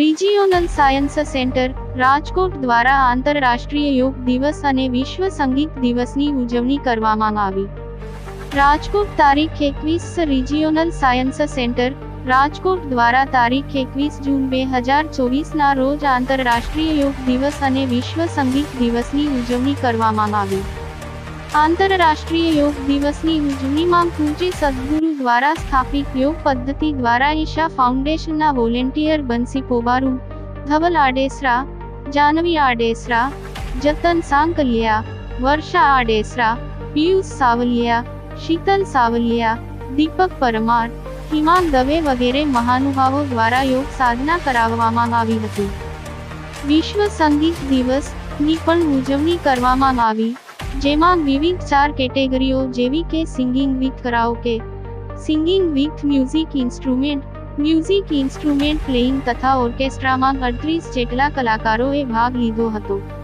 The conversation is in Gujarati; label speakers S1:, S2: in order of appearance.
S1: રિજિયોનલ સાયન્સ સેન્ટર રાજકોટ દ્વારા આંતરરાષ્ટ્રીય યોગ દિવસ અને વિશ્વ સંગીત દિવસની ઉજવણી કરવામાં આવી. રાજકોટ તારીખ એકવીસ રિજિયોનલ સાયન્સ સેન્ટર રાજકોટ દ્વારા તારીખ એકવીસ જૂન બે હજાર ચોવીસના રોજ આંતરરાષ્ટ્રીય યોગ દિવસ અને વિશ્વ સંગીત દિવસની ઉજવણી કરવામાં આવી. આંતરરાષ્ટ્રીય યોગ દિવસની ઉજવણીમાં પૂજ્ય સદગુરુ દ્વારા સ્થાપિત યોગ પદ્ધતિ દ્વારા ઈશા ફાઉન્ડેશનના વોલેન્ટિયર બંસી પોબારુ ધવલ આડેસરા, જાનવી આડેસરા, જતન સાંકલિયા, વર્ષા આડેસરા, પિયુષ સાવલિયા, શીતલ સાવલિયા, દીપક પરમાર હિમાન દવે વગેરે મહાનુભાવો દ્વારા યોગ સાધના કરાવવામાં આવી હતી. વિશ્વ સંગીત દિવસની પણ ઉજવણી કરવામાં આવી. જેમાં વિવિધ ચાર કેટેગરીઓ જેવી કે singing with karaoke singing with music instrument music instrument playing તથા ઓર્કેસ્ટ્રામાં અડત્રીસ જેટલા કલાકારોએ ભાગ લીધો હતો.